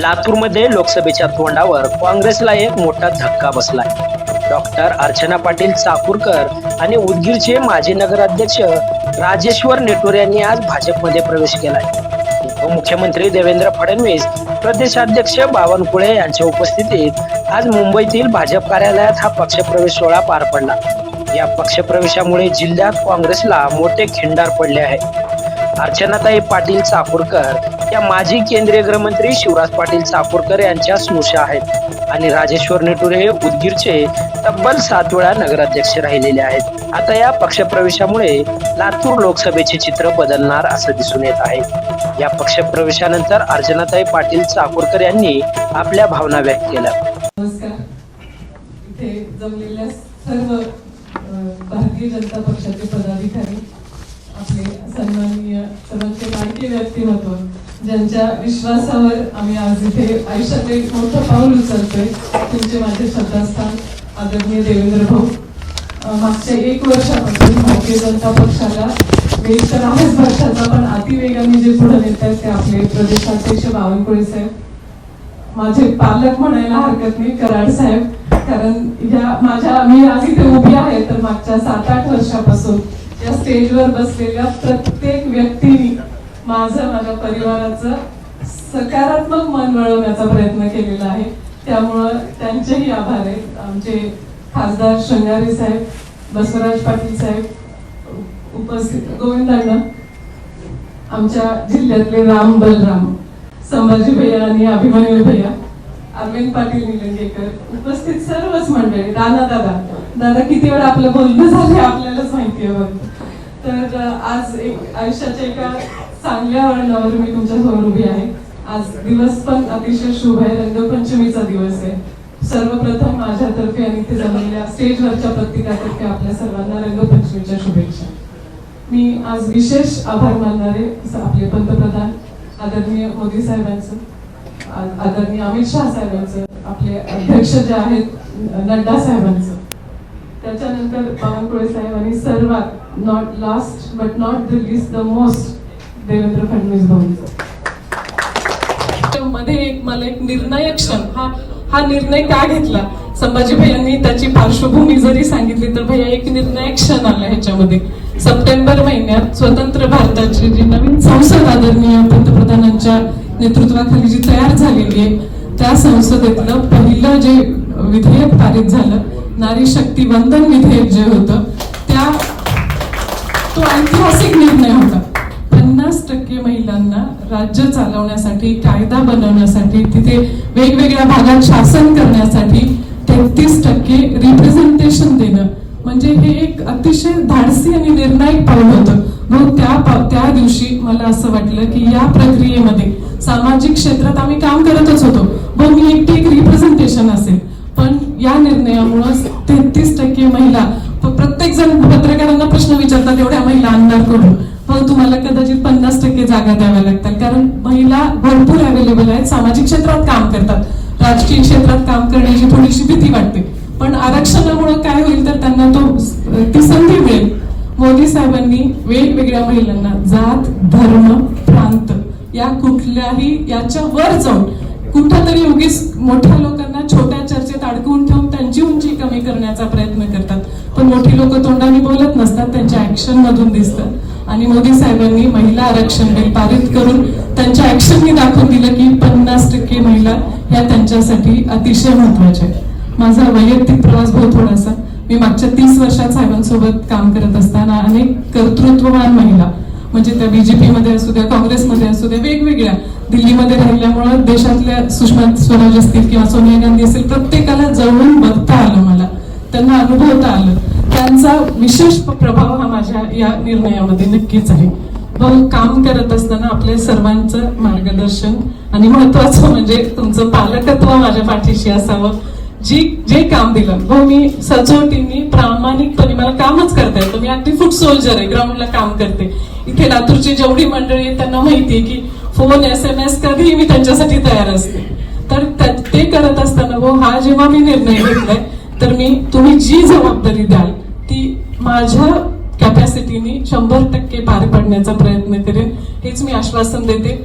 लातूरमध्ये लोकसभेच्या तोंडावर काँग्रेसला एक मोठा धक्का बसलाय. डॉक्टर अर्चना पाटील चाकूरकर आणि उदगीरचे माजी नगराध्यक्ष राजेश्वर नेटोर यांनी आज भाजपमध्ये प्रवेश केलाय. उपमुख्यमंत्री देवेंद्र फडणवीस प्रदेशाध्यक्ष बावनकुळे यांच्या उपस्थितीत आज मुंबईतील भाजप कार्यालयात हा पक्षप्रवेश सोहळा पार पडला. या पक्षप्रवेशामुळे जिल्ह्यात काँग्रेसला मोठे खिंडार पडले आहे. अर्चनाताई पाटील चाकूरकर या माजी केंद्रीय गृहमंत्री शिवराज पाटील चाकूरकर यांच्या स्नुषा आहेत. आणि राजेश्वर नेटुरे हे उदगीरचे तब्बल सात वेळा नगराध्यक्ष राहिलेले आहेत. आता या पक्षप्रवेशामुळे लातूर लोकसभेचे चित्र बदलणार असं दिसून येत आहे. या पक्षप्रवेशानंतर अर्चनाताई पाटील चाकूरकर यांनी आपल्या भावना व्यक्त केल्या. नमस्कार. इथे जमलेल्या सर्व भारतीय जनता पक्षाचे पदाधिकारी आपले सन्माननीय सर्वांचे लाडके व्यक्तिमत्व ज्यांच्या विश्वासावर आम्ही आज इथे आयुष्यात एक मोठं पाऊल उचलतोय तुमचे माझे श्रद्धास्थान आदरणीय देवेंद्र भाऊ. मागच्या एक वर्षापासून भारतीय जनता पक्षाला वेग तर आहेच वर्षाचा पण अतिवेगाने जे पुढे नेत आहेत ते आपले प्रदेशाध्यक्ष बावनकुळे साहेब. माझे पालक म्हणायला हरकत नाही कराड साहेब. कारण या माझ्या मी आज इथे उभी आहे तर मागच्या सात आठ वर्षापासून या स्टेजवर बसलेल्या प्रत्येक व्यक्तीने माझं माझ्या परिवाराचं सकारात्मक मन वळवण्याचा प्रयत्न केलेला आहे. त्यामुळं त्यांचेही आभार आहेत. आमचे खासदार शृंगारी साहेब बसवराज पाटील साहेब उपस्थित गोविंदांना आमच्या जिल्ह्यातले राम बलराम संभाजी भैया आणि अभिमन्यू भैया अरविंद पाटील निलंगेकर उपस्थित सर्वच मंडळी दादा दादा. दादा किती वेळा आपलं बोलणं झाले आपल्यालाच माहिती आहे बघ. तर आज एक आयुष्याच्या एका चांगल्या वळणावर मी तुमच्यासमोर उभी आहे. आज दिवस पण अतिशय शुभ आहे. रंगपंचमीचा दिवस आहे. सर्वप्रथम माझ्यातर्फे आणि इथे जमलेल्या स्टेजवरच्या प्रत्येकातर्फे आपल्या सर्वांना रंगपंचमीच्या शुभेच्छा. मी आज विशेष आभार मानणारे आपले पंतप्रधान आदरणीय मोदी साहेबांचं. आदरणीय अमित शहा साहेबांचं आपले अध्यक्ष जे आहेत नड्डा साहेबांचं. त्याच्यानंतर बावनकुळे साहेबांनी सर्वात not last but not the least the most Devendra Fadnavis भाऊंचं. मध्ये एक मला एक निर्णायक क्षण हा हा निर्णय का घेतला? संभाजी भैयांनी त्याची पार्श्वभूमी जरी सांगितली तर भैया एक निर्णायक क्षण आला ह्याच्यामध्ये. सप्टेंबर महिन्यात स्वतंत्र भारताची जी नवीन संसद आदरणीय पंतप्रधानांच्या नेतृत्वाखाली जी तयार झालेली आहे त्या संसदेतलं पहिलं जे विधेयक पारित झालं नारी शक्ती वंदन विधेयक जे होतं त्या तो ऐतिहासिक निर्णय होता. पन्नास टक्के महिलांना राज्य चालवण्यासाठी कायदा बनवण्यासाठी तिथे वेगवेगळ्या भागात शासन करण्यासाठी तेहतीस टक्के रिप्रेझेंटेशन देणं. म्हणजे हे एक अतिशय धाडसी आणि निर्णायक पाऊल होतं. मग त्या त्या दिवशी मला असं वाटलं की या प्रक्रियेमध्ये सामाजिक क्षेत्रात आम्ही काम करतच होतो. मग मी एकटी एक रिप्रेझेंटेशन असेल. पण या निर्णयामुळं तेहतीस टक्के महिला प्रत्येक जण पत्रकारांना प्रश्न विचारतात एवढ्या महिला आमदार करून पण तुम्हाला कदाचित पन्नास टक्के जागा द्याव्या लागतात. कारण महिला भरपूर अवेलेबल आहेत सामाजिक क्षेत्रात काम करतात. राजकीय क्षेत्रात काम करण्याची थोडीशी भीती वाटते. पण आरक्षणामुळे काय होईल तर त्यांना तो ती संधी मिळेल. मोदी साहेबांनी वेगवेगळ्या महिलांना जात धर्म प्रांत या कुठल्याही याच्या वर जाऊन कुठंतरी उगीच मोठ्या लोकांना छोट्या चर्चेत अडकवून ठेवून त्यांची उंची कमी करण्याचा प्रयत्न करतात. पण मोठी लोक तोंडाने बोलत नसतात त्यांच्या ऍक्शन मधून दिसतात. आणि मोदी साहेबांनी महिला आरक्षण बिल पारित करून त्यांच्या ऍक्शननी दाखवून दिलं की पन्नास टक्के महिला ह्या त्यांच्यासाठी अतिशय महत्त्वाच्या आहेत. माझा वैयक्तिक प्रवास बहुत थोडासा. मी मागच्या तीस वर्षात साहेबांसोबत काम करत असताना अनेक कर्तृत्ववान महिला म्हणजे त्या बीजेपी मध्ये असू द्या काँग्रेसमध्ये असू द्या वेगवेगळ्या दिल्लीमध्ये राहिल्यामुळं देशातल्या सुषमा स्वराज असतील किंवा सोनिया गांधी असतील प्रत्येकाला जवळून बघता आलं मला. त्यांना अनुभवता आलं. त्यांचा विशेष प्रभाव हा माझ्या या निर्णयामध्ये नक्कीच आहे. भाऊ काम करत असताना आपल्या सर्वांचं मार्गदर्शन आणि महत्वाचं म्हणजे तुमचं पालकत्व माझ्या पाठीशी असावं. जी जे काम दिलं. हो मी सचोटीने प्रामाणिकपणे मला कामच करता येतं. मी अगदी फूट सोल्जर आहे ग्राउंडला काम करते. इथे लातूरची जेवढी मंडळी आहे त्यांना माहिती आहे की फोन एस एम एस कधीही मी त्यांच्यासाठी तयार असते. तर ते करत असताना हो हा जेव्हा मी निर्णय घेतलाय तर मी तुम्ही जी जबाबदारी द्याल ती माझ्या कॅपॅसिटीनी शंभर टक्के पार पाडण्याचा प्रयत्न करेन हेच मी आश्वासन देते.